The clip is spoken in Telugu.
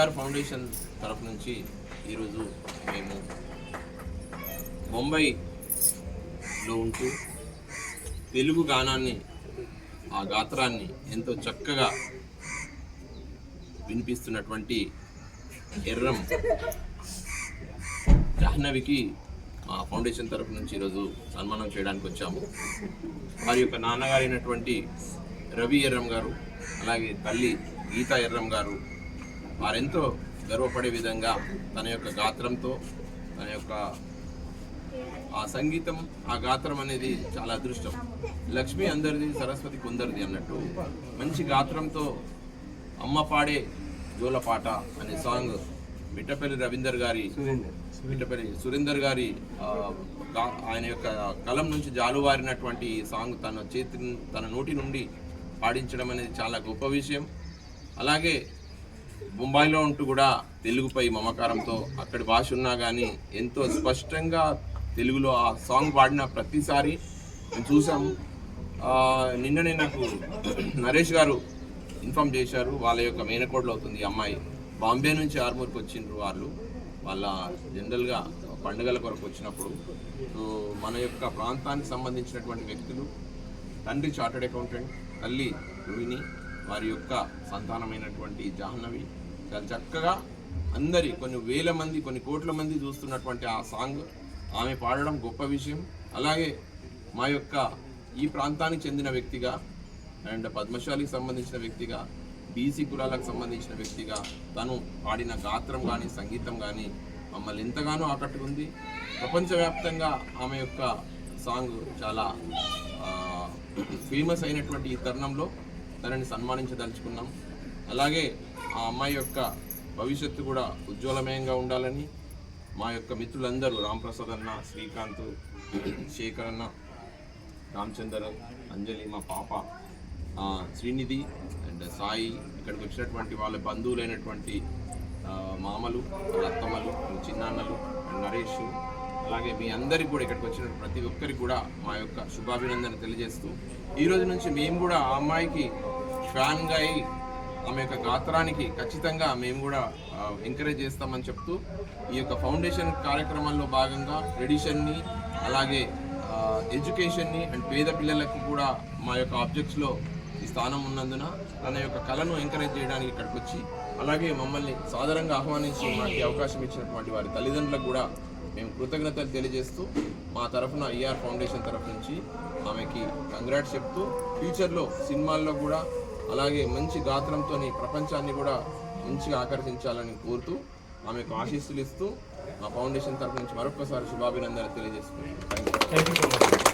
ఐఆర్ ఫౌండేషన్ తరఫు నుంచి ఈరోజు మేము ముంబైలో ఉంటూ తెలుగు గానాన్ని ఆ గాత్రాన్ని ఎంతో చక్కగా వినిపిస్తున్నటువంటి ఎర్రం జాహ్నవికి మా ఫౌండేషన్ తరఫు నుంచి ఈరోజు సన్మానం చేయడానికి వచ్చాము. వారి యొక్క నాన్నగారైనటువంటి రవి ఎర్రం గారు అలాగే తల్లి గీతా ఎర్రం గారు వారెంతో గర్వపడే విధంగా తన యొక్క గాత్రంతో తన యొక్క ఆ సంగీతం ఆ గాత్రం అనేది చాలా అదృష్టం. లక్ష్మి అందరిది సరస్వతి కొందరిది అన్నట్టు మంచి గాత్రంతో అమ్మ పాడే జోలపాట అనే సాంగ్ మిట్టపల్లి రవీందర్ గారి మిట్టపల్లి సురేందర్ గారి ఆయన యొక్క కలం నుంచి జాలువారినటువంటి ఈ సాంగ్ తన చేతి తన నోటి నుండి పాడించడం అనేది చాలా గొప్ప విషయం. అలాగే ముంబైలో ఉంటూ కూడా తెలుగుపై మమకారంతో అక్కడి భాష ఉన్నా కానీ ఎంతో స్పష్టంగా తెలుగులో ఆ సాంగ్ పాడిన ప్రతిసారి మేము చూసాము నిన్ననే నాకు నరేష్ గారు ఇన్ఫామ్ చేశారు. వాళ్ళ యొక్క మేనకోడలు అవుతుంది ఈ అమ్మాయి. బాంబే నుంచి ఆర్మూర్కి వచ్చిండ్రు వాళ్ళు. వాళ్ళ జనరల్గా పండుగల కొరకు వచ్చినప్పుడు. సో మన యొక్క ప్రాంతానికి సంబంధించినటువంటి వ్యక్తులు తండ్రి చార్టెడ్ అకౌంటెంట్ తల్లి రుహిణి వారి యొక్క సంతానమైనటువంటి జాహ్నవి. చాలా చక్కగా అందరి కొన్ని వేల మంది కొన్ని కోట్ల మంది చూస్తున్నటువంటి ఆ సాంగ్. ఆమె పాడడం గొప్ప విషయం. అలాగే మా యొక్క ఈ ప్రాంతానికి చెందిన వ్యక్తిగా అండ్ పద్మశాలికి సంబంధించిన వ్యక్తిగా బీసీ కులాలకు సంబంధించిన వ్యక్తిగా తను పాడిన గాత్రం కానీ సంగీతం కానీ మమ్మల్ని ఎంతగానో ఆకట్టుకుంది. ప్రపంచవ్యాప్తంగా ఆమె యొక్క సాంగ్ చాలా ఫేమస్ అయినటువంటి ఈ తరుణంలో తనని సన్మానించదలుచుకున్నాం. అలాగే ఆ అమ్మాయి యొక్క భవిష్యత్తు కూడా ఉజ్వలమయంగా ఉండాలని మా యొక్క మిత్రులందరూ రాంప్రసాద్ అన్న శ్రీకాంత్ శేఖర్ అన్న రామచందర్ అంజలి మా పాప శ్రీనిధి అండ్ సాయి ఇక్కడికి వచ్చినటువంటి వాళ్ళ బంధువులైనటువంటి మామలు వాళ్ళ అత్తమ్మలు చిన్నాన్నలు అండ్ నరేష్ అలాగే మీ అందరికి కూడా ఇక్కడికి వచ్చిన ప్రతి ఒక్కరికి కూడా మా యొక్క శుభాభినందన తెలియజేస్తూ ఈ రోజు నుంచి మేము కూడా ఆ అమ్మాయికి ఫ్యాన్గా అయి ఆమె యొక్క గాత్రానికి ఖచ్చితంగా మేము కూడా ఎంకరేజ్ చేస్తామని చెప్తూ ఈ యొక్క ఫౌండేషన్ కార్యక్రమాల్లో భాగంగా ట్రెడిషన్ని అలాగే ఎడ్యుకేషన్ని అండ్ పేద పిల్లలకు కూడా మా యొక్క ఆబ్జెక్ట్స్లో ఈ స్థానం ఉన్నందున తన యొక్క కళను ఎంకరేజ్ చేయడానికి ఇక్కడికి వచ్చి అలాగే మమ్మల్ని సాధారణంగా ఆహ్వానించి మాకు అవకాశం ఇచ్చినటువంటి వారి తల్లిదండ్రులకు కూడా మేము కృతజ్ఞతలు తెలియజేస్తూ మా తరఫున ఈఆర్ ఫౌండేషన్ తరఫు నుంచి ఆమెకి కంగ్రాట్స్ చెప్తూ ఫ్యూచర్లో సినిమాల్లో కూడా అలాగే మంచి గాత్రంతో ప్రపంచాన్ని కూడా మంచిగా ఆకర్షించాలని కోరుతూ ఆమెకు ఆశీస్సులు ఇస్తూ మా ఫౌండేషన్ తరఫు నుంచి మరొకసారి శుభాభినందనలు తెలియజేస్తున్నాను. Thank you